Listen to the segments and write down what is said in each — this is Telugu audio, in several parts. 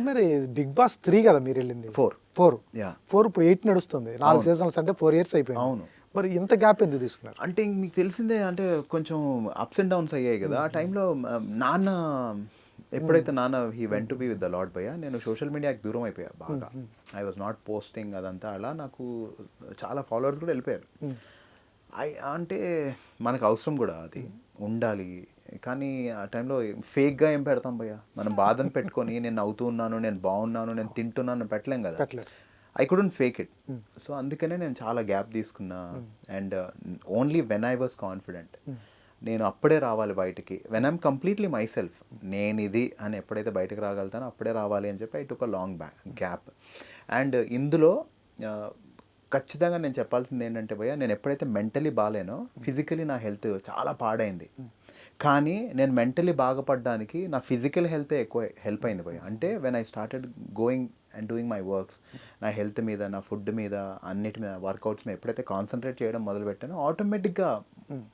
మరి బిగ్ బాస్ త్రీ కదా మీరు వెళ్ళింది? ఫోర్. ఫోర్. యా. ఫోర్ ఇప్పుడు ఎయిట్ నడుస్తుంది. నాలుగు సీజన్స్ అంటే ఫోర్ ఇయర్స్ అయిపోయింది. అవును. మరి ఇంత గ్యాప్ ఎందుకు తీసుకున్నారు? అంటే మీకు తెలిసిందే అంటే కొంచెం అప్స్ అండ్ డౌన్స్ అయ్యాయి కదా. ఆ టైంలో నాన్న ఎప్పుడైతే నాన్న he went to be with the Lord భయ్య నేను సోషల్ మీడియాకి దూరం అయిపోయా బాగా. ఐ వాజ్ నాట్ పోస్టింగ్ అదంతా అలా నాకు చాలా ఫాలోవర్స్ కూడా వెళ్ళిపోయారు. అంటే మనకు అవసరం కూడా అది. ఉండాలి. కానీ ఆ టైంలో ఫేక్గా ఏం పెడతాం భయ్య? మనం బాధను పెట్టుకొని నేను నవ్వుతూ ఉన్నాను నేను బాగున్నాను నేను తింటున్నాను పెట్టలేం కదా. I couldn't fake it so అందుకనే నేను చాలా గ్యాప్ తీసుకున్నా. And only when I was confident నేను అప్పుడే రావాలి బయటికి. When I'm completely my self నేను ఇది అని ఎప్పుడైతే బయటకు రాగలుగుతానో అప్పుడే రావాలి అని చెప్పి I took a long back gap and ఇందులో ఖచ్చితంగా నేను చెప్పాల్సింది ఏంటంటే భయ్య నేను ఎప్పుడైతే మెంటలీ బాగాలేనో ఫిజికలీ నా హెల్త్ చాలా పాడైంది. కానీ నేను మెంటలీ బాగుపడడానికి నా ఫిజికల్ హెల్తే ఎక్కువ హెల్ప్ అయింది భయ్య. అంటే when I started going and doing my works నా హెల్త్ మీద నా ఫుడ్ మీద అన్నిటి మీద వర్కౌట్స్ మీద ఎప్పుడైతే కాన్సన్ట్రేట్ చేయడం మొదలు పెట్టానో ఆటోమేటిక్గా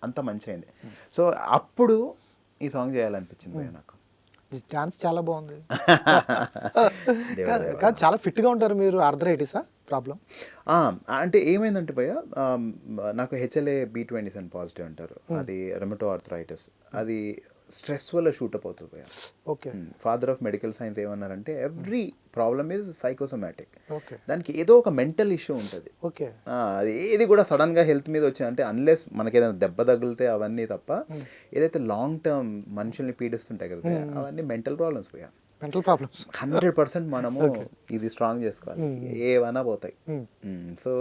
అంత మంచి అయింది సో అప్పుడు ఈ సాంగ్ చేయాలనిపించింది భయ్య నాకు. డాన్స్ చాలా బాగుంది. కాదు- చాలా ఫిట్గా ఉంటారు మీరు ఆర్థరైటిసా ప్రాబ్లం? అంటే ఏమైందంటే భయ్య ఆ, నాకు HLA B twenty seven positive అంటారు. అది రెమటో ఆర్థరైటిస్ అది స్ట్రెస్ వల్ల షూటప్ అవుతుంది భయ్య. Okay. Father of medical science ఏమన్నారంటే every problem is psychosomatic okay. దానికి ఏదో ఒక మెంటల్ ఇష్యూ ఉంటుంది. ఓకే. అది ఏది కూడా సడన్గా హెల్త్ మీద వచ్చి అంటే అన్లెస్ మనకి ఏదైనా దెబ్బ తగిలితే అవన్నీ తప్ప ఏదైతే లాంగ్ టర్మ్ మనుషుల్ని పీడిస్తుంటాయి కదా అవన్నీ మెంటల్ ప్రాబ్లమ్స్ పోయా మెంటల్ ప్రాబ్లమ్స్ హండ్రెడ్ పర్సెంట్ మనము ఇది స్ట్రాంగ్ చేసుకోవాలి. ఏవైనా పోతాయి. సో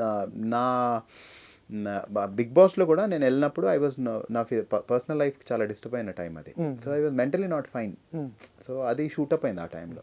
నా నా బిగ్ బాస్లో కూడా నేను వెళ్ళినప్పుడు ఐ వాజ్ నా పర్సనల్ లైఫ్ చాలా డిస్టర్బ్ అయిన టైం అది. So I was mentally not fine so అది షూటప్ అయింది ఆ టైంలో